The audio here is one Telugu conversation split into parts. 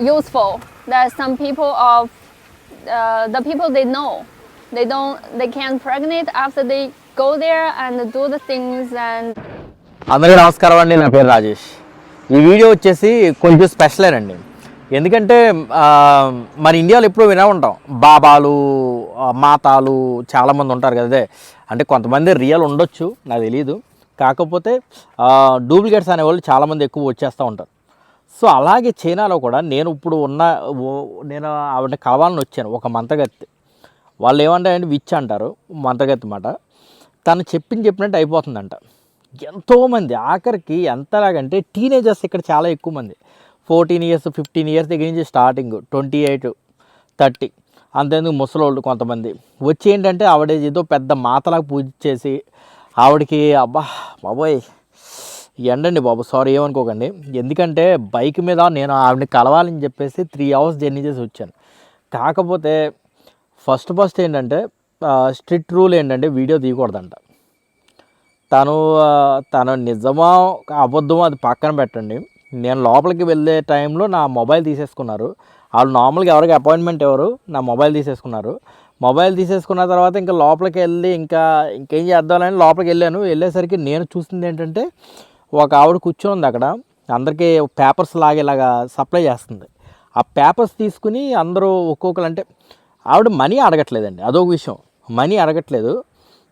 useful that some people of uh, the people they know they don't they can pregnant after they go there and do the things and అందరికీ నమస్కారం అండి. నా పేరు రాజేష్. ఈ వీడియో వచ్చేసి కొంచెం స్పెషలేనండి ఎందుకంటే మన ఇండియాలో ఎప్పుడూ వినే ఉంటాం. బాబాలు మాతాలు చాలామంది ఉంటారు కదా అదే. అంటే కొంతమంది రియల్ ఉండొచ్చు నాకు తెలియదు కాకపోతే డూప్లికేట్స్ అనేవాళ్ళు చాలామంది ఎక్కువ వచ్చేస్తూ ఉంటారు. సో అలాగే చైనాలో కూడా నేను ఇప్పుడు ఉన్న ఓ- నేను ఆవిడ కలవాలని వచ్చాను ఒక మంతగత్తి. వాళ్ళు ఏమంటారంటే విచ్ అంటారు మంతగత్తి మాట. తను చెప్పింది చెప్పినట్టు అయిపోతుందంట. ఎంతోమంది ఆఖరికి ఎంతలాగంటే టీనేజర్స్ ఇక్కడ చాలా ఎక్కువ మంది. ఫోర్టీన్ ఇయర్స్ ఫిఫ్టీన్ ఇయర్స్ దగ్గర నుంచి స్టార్టింగ్ ట్వంటీ ఎయిట్ థర్టీ అంతేందుకు ముసలోళ్ళు కొంతమంది. వచ్చి ఏంటంటే ఆవిడ ఏదో పెద్ద మాతలాగా పూజ చేసి ఆవిడకి అబ్బా బాబోయ్ ఎండండి బాబు సారీ ఏమనుకోకండి. ఎందుకంటే బైక్ మీద నేను ఆవిడని కలవాలని చెప్పేసి త్రీ అవర్స్ జర్నీ చేసి వచ్చాను. కాకపోతే ఫస్ట్ ఫస్ట్ ఏంటంటే స్ట్రిక్ట్ రూల్ ఏంటంటే వీడియో తీయకూడదంట. తను తను నిజమా అబద్ధమో అది పక్కన పెట్టండి. నేను లోపలికి వెళ్ళే టైంలో నా మొబైల్ తీసేసుకున్నారు. వాళ్ళు నార్మల్గా ఎవరికి అపాయింట్మెంట్ ఎవరు నా మొబైల్ తీసేసుకున్నారు. మొబైల్ తీసేసుకున్న తర్వాత ఇంకా లోపలికి వెళ్ళి ఇంకా ఇంకేం చేద్దామని లోపలికి వెళ్ళాను. వెళ్ళేసరికి నేను చూసింది ఏంటంటే ఒక ఆవిడ కూర్చొని ఉంది అక్కడ. అందరికీ పేపర్స్ లాగేలాగా సప్లై చేస్తుంది. ఆ పేపర్స్ తీసుకుని అందరూ ఒక్కొక్కరు అంటే ఆవిడ మనీ అడగట్లేదండి. అదొక విషయం. మనీ అడగట్లేదు.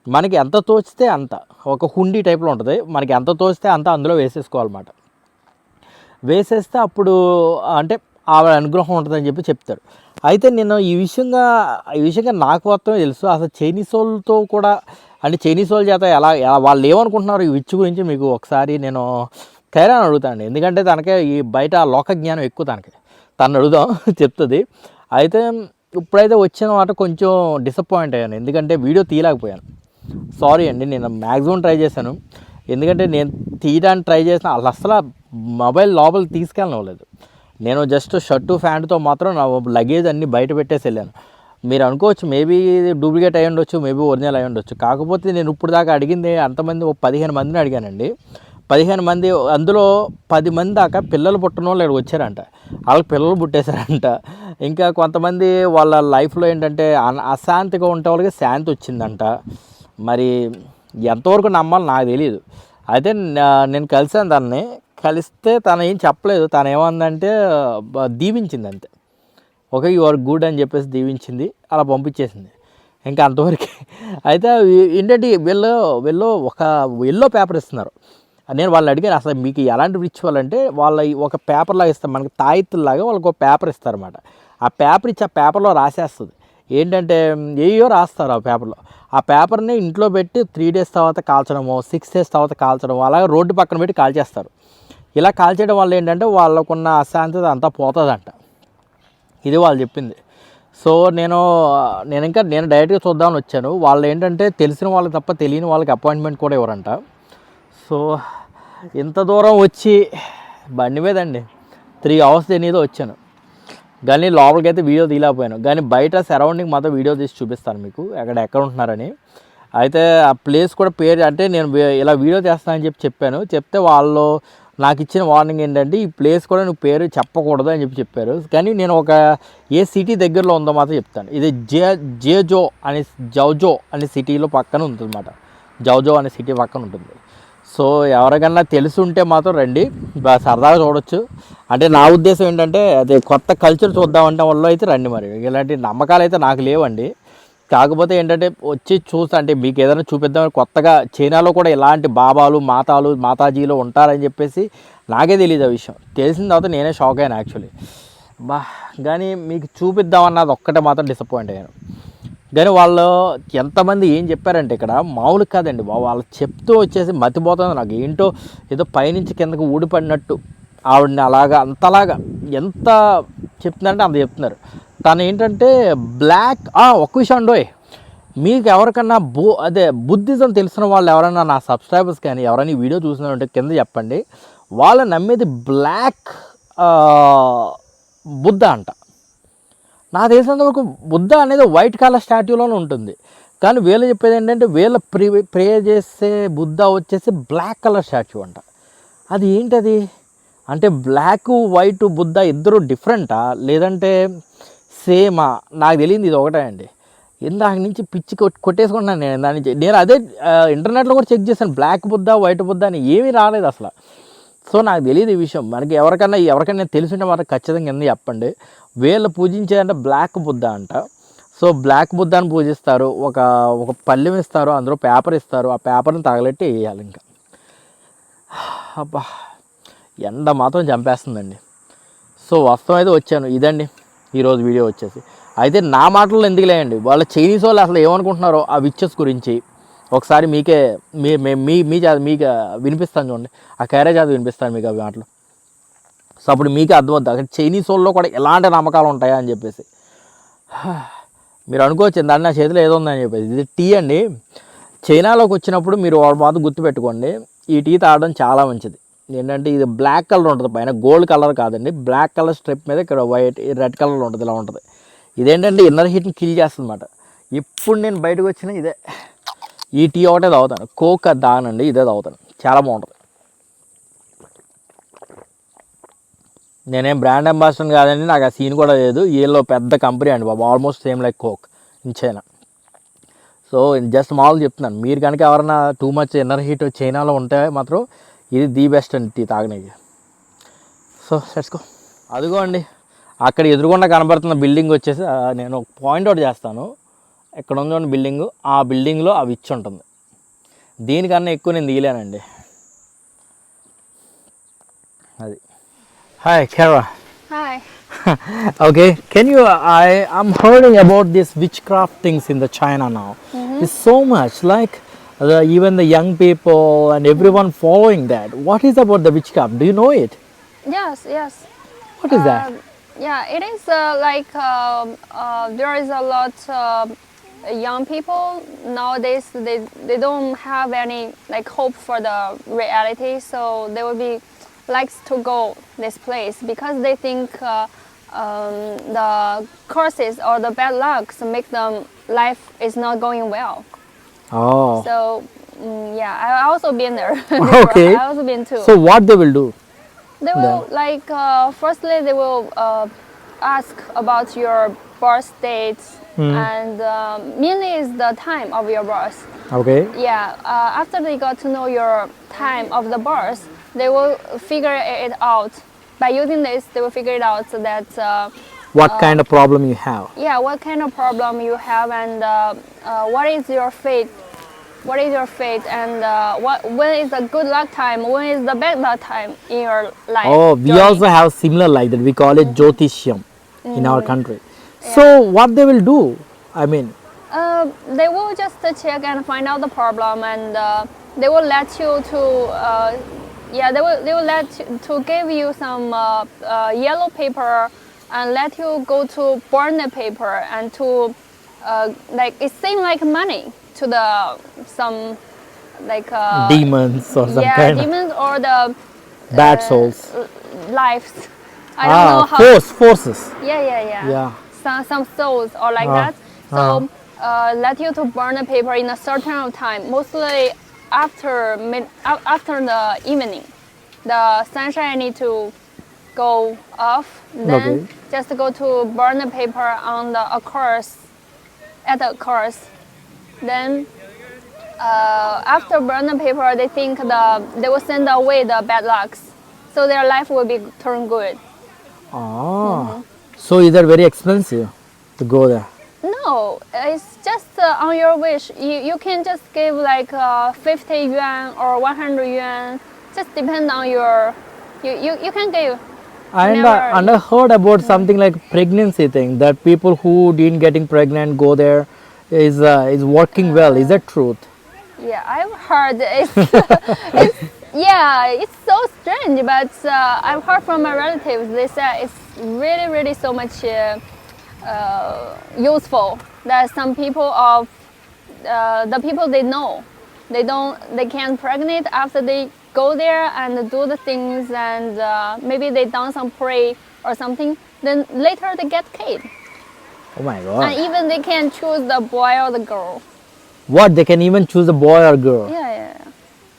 మనకి ఎంత తోచితే అంత. ఒక హుండీ టైప్లో ఉంటుంది. మనకి ఎంత తోచితే అంత అందులో వేసేసుకోవాలన్నమాట. వేసేస్తే అప్పుడు అంటే ఆవిడ అనుగ్రహం ఉంటుందని చెప్పి చెప్తారు అయితే నేను ఈ విషయంగా ఈ విషయంగా నాకు మాత్రమే తెలుసు. అసలు చైనీస్ వాళ్ళతో కూడా అంటే చైనీస్ వాళ్ళ చేత ఎలా ఎలా వాళ్ళు ఏమనుకుంటున్నారు ఈ విచ్చు గురించి మీకు ఒకసారి నేను ఖైరాన్ అడుగుతాను ఎందుకంటే తనకే ఈ బయట లోక జ్ఞానం ఎక్కువ తనకి. తను అడుగుదాం చెప్తుంది. అయితే ఇప్పుడైతే వచ్చిన మాట కొంచెం డిసప్పాయింట్ అయ్యాను. ఎందుకంటే వీడియో తీయలేకపోయాను. సారీ అండి నేను మ్యాక్సిమం ట్రై చేశాను. ఎందుకంటే నేను తీయడానికి ట్రై చేసిన వాళ్ళు అసలు మొబైల్ లోపలికి తీసుకెళ్ళనివ్వలేదు. నేను జస్ట్ షర్టు ప్యాంటుతో మాత్రం నా లగేజ్ అన్ని బయట పెట్టేసి వెళ్ళాను. మీరు అనుకోవచ్చు మేబీ డూప్లికేట్ అయి ఉండొచ్చు మేబీ ఒరిజినల్ అయి ఉండొచ్చు. కాకపోతే నేను ఇప్పుడు దాకా అడిగింది అంతమంది ఒక పదిహేను మందిని అడిగానండి. పదిహేను మంది అందులో పది మంది దాకా పిల్లలు పుట్టిన వాళ్ళు వచ్చారంట. వాళ్ళకి పిల్లలు పుట్టేశారంట. ఇంకా కొంతమంది వాళ్ళ లైఫ్లో ఏంటంటే అశాంతిగా ఉంటే వాళ్ళకి శాంతి వచ్చిందంట. మరి ఎంతవరకు నమ్మాలి నాకు తెలియదు అయితే నేను కలిసాను దాన్ని కలిస్తే తను ఏం చెప్పలేదు. తను ఏమందంటే దీవించింది అంతే. ఓకే యు ఆర్ గుడ్ అని చెప్పేసి దీవించింది. అలా పంపించేసింది. ఇంకా అంతవరకు. అయితే ఏంటంటే వీళ్ళు వీళ్ళు ఒక ఎల్లో పేపర్ ఇస్తున్నారు. నేను వాళ్ళని అడిగాను అసలు మీకు ఎలాంటి రిచువల్ అంటే వాళ్ళ ఒక పేపర్ లాగా ఇస్తారు. మనకి తాయిత్తులాగా వాళ్ళకి ఒక పేపర్ ఇస్తారన్నమాట. ఆ పేపర్ ఇచ్చి ఆ పేపర్లో రాసేస్తుంది. ఏంటంటే ఏయో రాస్తారు ఆ పేపర్లో. ఆ పేపర్ని ఇంట్లో పెట్టి త్రీ డేస్ తర్వాత కాల్చడము సిక్స్ డేస్ తర్వాత కాల్చడము అలాగే రోడ్డు పక్కన పెట్టి కాల్చేస్తారు. ఇలా కాల్చేయడం వల్ల ఏంటంటే వాళ్ళకున్న అశాంతత అంతా పోతుందంట. ఇది వాళ్ళు చెప్పింది. సో నేను నేను ఇంకా నేను డైరెక్ట్గా చూద్దామని వచ్చాను. వాళ్ళు ఏంటంటే తెలిసిన వాళ్ళకి తప్ప తెలియని వాళ్ళకి అపాయింట్మెంట్ కూడా ఇవ్వరంట. సో ఇంత దూరం వచ్చి బండి మీదండి. త్రీ అవర్స్ తెలియదో వచ్చాను. కానీ లోపలికి అయితే వీడియో తీయలేకపోయాను. కానీ బయట సరౌండింగ్ మాత్రం వీడియో తీసి చూపిస్తాను మీకు అక్కడ ఎక్కడ ఉంటున్నారని. అయితే ఆ ప్లేస్ కూడా పేరు అంటే నేను ఇలా వీడియో చేస్తానని చెప్పి చెప్పాను. చెప్తే వాళ్ళు నాకు ఇచ్చిన వార్నింగ్ ఏంటంటే ఈ ప్లేస్ కూడా నువ్వు పేరు చెప్పకూడదు అని చెప్పి చెప్పారు. కానీ నేను ఒక ఏ సిటీ దగ్గరలో ఉందో మాత్రం చెప్తాను. ఇది జే జేజో అనే జౌజో అనే సిటీలో పక్కన ఉంటుందన్నమాట. జౌజో అనే సిటీ పక్కన ఉంటుంది. సో ఎవరికన్నా తెలిసి ఉంటే మాత్రం రండి. బాగా సరదాగా చూడొచ్చు. అంటే నా ఉద్దేశం ఏంటంటే అదే కొత్త కల్చర్ చూద్దామంటే వల్ల అయితే రండి మరి. ఇలాంటి నమ్మకాలు అయితే నాకు లేవండి. కాకపోతే ఏంటంటే వచ్చి చూస్తా అంటే మీకు ఏదైనా చూపిద్దామని కొత్తగా చైనాలో కూడా ఇలాంటి బాబాలు మాతాలు మాతాజీలు ఉంటారని చెప్పేసి నాకే తెలియదు ఆ విషయం. తెలిసిన తర్వాత నేనే షాక్ అయ్యాను యాక్చువల్లీ బా కానీ మీకు చూపిద్దామన్నది ఒక్కటే మాత్రం డిసప్పాయింట్ అయ్యాను. కానీ వాళ్ళు ఎంతమంది ఏం చెప్పారంటే ఇక్కడ మామూలు కాదండి బాబు. వాళ్ళు చెప్తూ వచ్చేసి మతిపోతుంది. నాకు ఏంటో ఏదో పైనుంచి కిందకు ఊడిపడినట్టు ఆవిడని అలాగా అంతలాగా ఎంత చెప్తున్నారంటే అంత చెప్తున్నారు. తను ఏంటంటే బ్లాక్ ఒక్క విషయం అండోయ్. మీకు ఎవరికన్నా బో అదే బుద్ధిజం తెలిసిన వాళ్ళు ఎవరైనా నా సబ్స్క్రైబర్స్ కానీ ఎవరైనా వీడియో చూసినారంటే కింద చెప్పండి. వాళ్ళు నమ్మేది బ్లాక్ బుద్ధ అంట. నా తెలిసినంత వరకు బుద్ధ అనేది వైట్ కలర్ స్టాట్యూలోనే ఉంటుంది. కానీ వీళ్ళు చెప్పేది ఏంటంటే వీళ్ళ ప్రే ప్రే చేసే బుద్ధ వచ్చేసి బ్లాక్ కలర్ స్టాచ్యూ అంట. అది ఏంటది? అంటే బ్లాక్ వైట్ బుద్ధ ఇద్దరు డిఫరెంటా? లేదంటే సేమా? నాకు తెలియదు ఇది ఒకటే అండి. ఇందాక నుంచి పిచ్చి కొట్- కొట్టేసుకుంటున్నాను నేను దాని నుంచి. నేను అదే ఇంటర్నెట్లో కూడా చెక్ చేశాను. బ్లాక్ బుద్ధ వైట్ బుద్ధ అని ఏమీ రాలేదు అసలు. సో నాకు తెలియదు ఈ విషయం. మనకి ఎవరికైనా ఎవరికైనా తెలిసింటే మాత్రం ఖచ్చితంగా కింద చెప్పండి. వీళ్ళు పూజించేదంటే బ్లాక్ బుద్ధ అంట. సో బ్లాక్ బుద్ధాన్ని పూజిస్తారు. ఒక ఒక పళ్ళెం ఇస్తారు అందులో పేపర్ ఇస్తారు. ఆ పేపర్ని తగలెట్టి వేయాలి ఇంకా. అబ్బా ఎండ మాత్రం చంపేస్తుందండి. సో వస్తం అయితే వచ్చాను. ఇదండి. ఈరోజు వీడియో వచ్చేసి. అయితే నా మాటలు ఎందుకు లేయండి? వాళ్ళ చైనీస్ వాళ్ళు అసలు ఏమనుకుంటున్నారో ఆ విచెస్ గురించి ఒకసారి మీకే మీ మీ- మీ మీ మీకు వినిపిస్తాను చూడండి. ఆ క్యారేజ్ అది వినిపిస్తాను మీకు అవి మాటలు. సో అప్పుడు మీకే అర్థమవుతుంది. అక్కడ చైనీస్ వాళ్ళలో కూడా ఎలాంటి నమ్మకాలు ఉంటాయా అని చెప్పేసి. మీరు అనుకోవచ్చు దాన్ని నా చేతిలో ఏదో ఉందని చెప్పేసి. ఇది టీ అండి. చైనాలోకి వచ్చినప్పుడు మీరు ఒక మాట గుర్తుపెట్టుకోండి. ఈ టీ తాగడం చాలా మంచిది. ఏంటంటే ఇది బ్లాక్ కలర్ ఉంటుంది పైన. గోల్డ్ కలర్ కాదండి. బ్లాక్ కలర్ స్ట్రిప్ మీద ఇక్కడ వైట్ రెడ్ కలర్ ఉంటుంది ఇలా ఉంటుంది. ఇదేంటంటే ఇన్నర్ హీట్ని కిల్ చేస్తుంది అనమాట ఇప్పుడు నేను బయటకు వచ్చిన ఇదే. ఈ టీ ఒకటే తాగుతాను. కోక్ దానండి తాగనండి ఇదే తాగుతాను. చాలా బాగుంటుంది. నేనేం బ్రాండ్ అంబాసిడర్ కాదండి నాకు ఆ సీన్ కూడా లేదు. వీళ్ళు పెద్ద కంపెనీ అండి బాబు. Almost same like coke in China so just మామూలుగా చెప్తున్నాను. మీరు కనుక ఎవరైనా టూ మచ్ ఇన్నర్ హీట్ చైనాలో ఉంటే మాత్రం ఇది ది బెస్ట్ అండి టీ తాగడానికి. సో సెట్స్కో అదిగో అండి. అక్కడ ఎదురుగుండా కనబడుతున్న బిల్డింగ్ వచ్చేసి నేను ఒక పాయింట్ అవుట్ చేస్తాను. ఇక్కడ ఉంది బిల్డింగ్ ఆ బిల్డింగ్లో అవి ఇచ్చి ఉంటుంది. దీనికన్నా ఎక్కువ నేను తీయలేనండి. అది. Hi, Kara. Hi. okay, can you? I I'm hearing about these witchcraft things in the China now. Mm-hmm. It's so much like the, even the young people and everyone following that. What is about the witchcraft? Do you know it? Yes, yes. What is that? Um, yeah, it is uh, like um, uh, there is a lot um young people nowadays. They they don't have any like hope for the reality, so they will be likes to go this place because they think uh, um, the curses or the bad lucks make them life is not going well. oh So mm, yeah, I also been there. Okay. I also been too. so what they will do They will like uh, firstly they will uh, ask about your birth date and um, mainly is the time of your birth. okay Yeah. Uh, after they got to know your time of the birth, they will figure it out. By using this, they will figure it out so that uh, what kind of problem you have yeah, what kind of problem you have and uh, uh, what is your fate. What is your fate and uh, what when is the good luck time? When is the bad luck time in your life? oh we journey? also have similar like that we call it jyotishyam in our country so what they will do i mean Uh, they will just uh, check and find out the problem, and uh, they will let you to, uh, yeah, they will they will let you, to give you some uh, uh, yellow paper and let you go to burn the paper and to, uh, like it seems like money to the some, like uh, demons or some yeah, kind demons or the bad uh, souls lives. I don't know ah how. force forces Yeah, yeah, yeah. Yeah. Some some souls or like Ah, that. So uh, let you to burn the paper in a certain of time, mostly after mid after the evening. The sunshine need to go off. Then Okay. just go to burn the paper on the a course at the course. Then uh, after burn the paper, they think the they will send away the bad lucks, so their life will be turn good. Ah, so is that very expensive to go there? No, it's just uh, on your wish. You, you can just give like uh, 50 yuan or 100 yuan. Just depend on your. You, you, you can give. And, Never. uh, and I heard about something like pregnancy thing that people who didn't getting pregnant go there is uh, is working well. Is that truth? Yeah, I've heard it's, it's yeah, it's so strange, but uh, I've heard from my relatives. They say it's really, really so much uh, useful that some people of uh, the people they know, they don't, they can't pregnant after they go there and do the things and uh, maybe they done some pray or something. Then later they get kid, Oh my god and even they can choose the boy or the girl. What they can even choose a boy or girl? Yeah, yeah. yeah.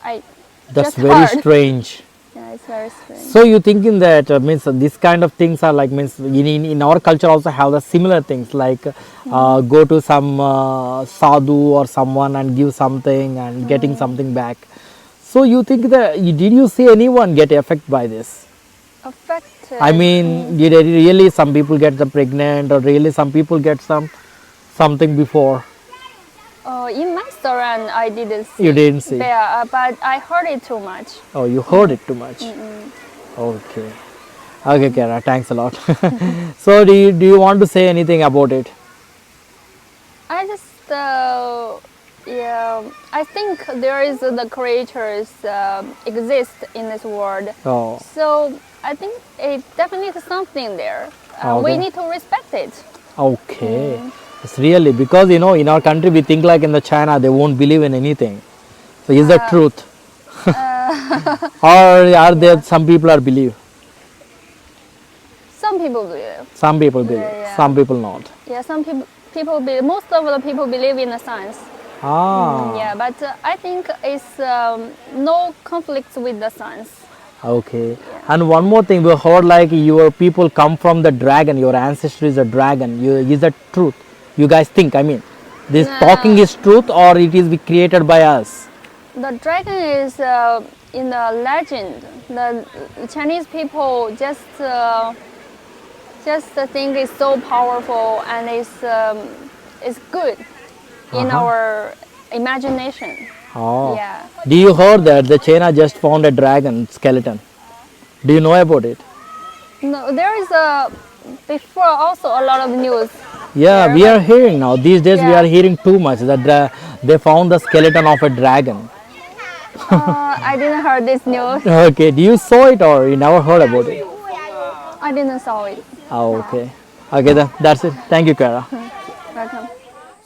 I That's very strange. It's very strange. So you thinking that uh, means uh, this kind of things are like means in, in, in our culture also have the similar things like uh, go to some uh, sadhu or someone and give something and getting something back. So you think that you, did you see anyone get affected by this? Affected. I mean, did really some people get the pregnant or really some people get some something before? Oh, in my restaurant, I didn't see. You didn't see. Yeah, uh, but I heard it too much. Oh, you heard it too much. Okay. Okay, Kara, thanks a lot. so, do you, do you want to say anything about it? I just, uh, yeah, I think there is the creatures uh, exist in this world. Oh, So I think it definitely is something there. Uh, Okay. We need to respect it. okay. It's really because you know in our country we think like in the China they won't believe in anything. So is that truth? or are there some people are believe? Some people believe. Some people believe. Yeah, yeah. Some people not. Yeah, some people people believe. Most of the people believe in the science. Ah. Yeah, but uh, I think it's um, no conflicts with the science. Okay. And one more thing, we heard like your people come from the dragon, your ancestor is a dragon. You, is that truth? You guys think, I mean, this talking is truth or it is be created by us? The dragon is uh, in the legend. The Chinese people just uh, just think it's so powerful and it's um, it's good in Uh-huh. our imagination. Oh. Yeah. Do you heard that the China just found a dragon skeleton? Do you know about it? No, there is a before also a lot of news. Yeah, There, we are hearing now. These days we Yeah. are hearing too much that dra- they found the skeleton of a dragon. Uh, I didn't heard this news. Okay, do you saw it or you never heard about it? I didn't saw it. Oh, okay. Okay, then that's it. Thank you, Kara. Welcome.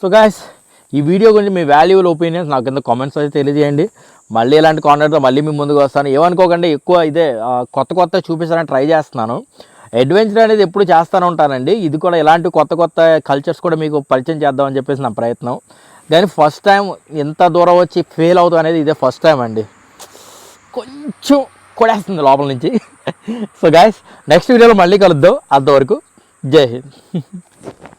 So guys ఈ వీడియో గురించి మీ వాల్యుబుల్ ఒపీనియన్స్ నాకు కింద కామెంట్స్ అయితే తెలియజేయండి మళ్ళీ ఇలాంటి కాంటెంట్తో మళ్ళీ మీ ముందుకు వస్తాను ఏమనుకోకండి ఎక్కువ ఇదే ఆ, కొత్త కొత్త చూపించాలని ట్రై చేస్తున్నాను అడ్వెంచర్ అనేది ఎప్పుడు చేస్తూనే ఉంటానండి. ఇది కూడా ఇలాంటి కొత్త కొత్త కల్చర్స్ కూడా మీకు పరిచయం చేద్దామని చెప్పేసి నా ప్రయత్నం. కానీ ఫస్ట్ టైం ఎంత దూరం వచ్చి ఫెయిల్ అవుతాం అనేది ఇదే ఫస్ట్ టైం అండి. కొంచెం కొడేస్తుంది లోపల నుంచి. సో గాయస్ నెక్స్ట్ వీడియోలో మళ్ళీ కలుద్దాం. అంతవరకు జై హింద్.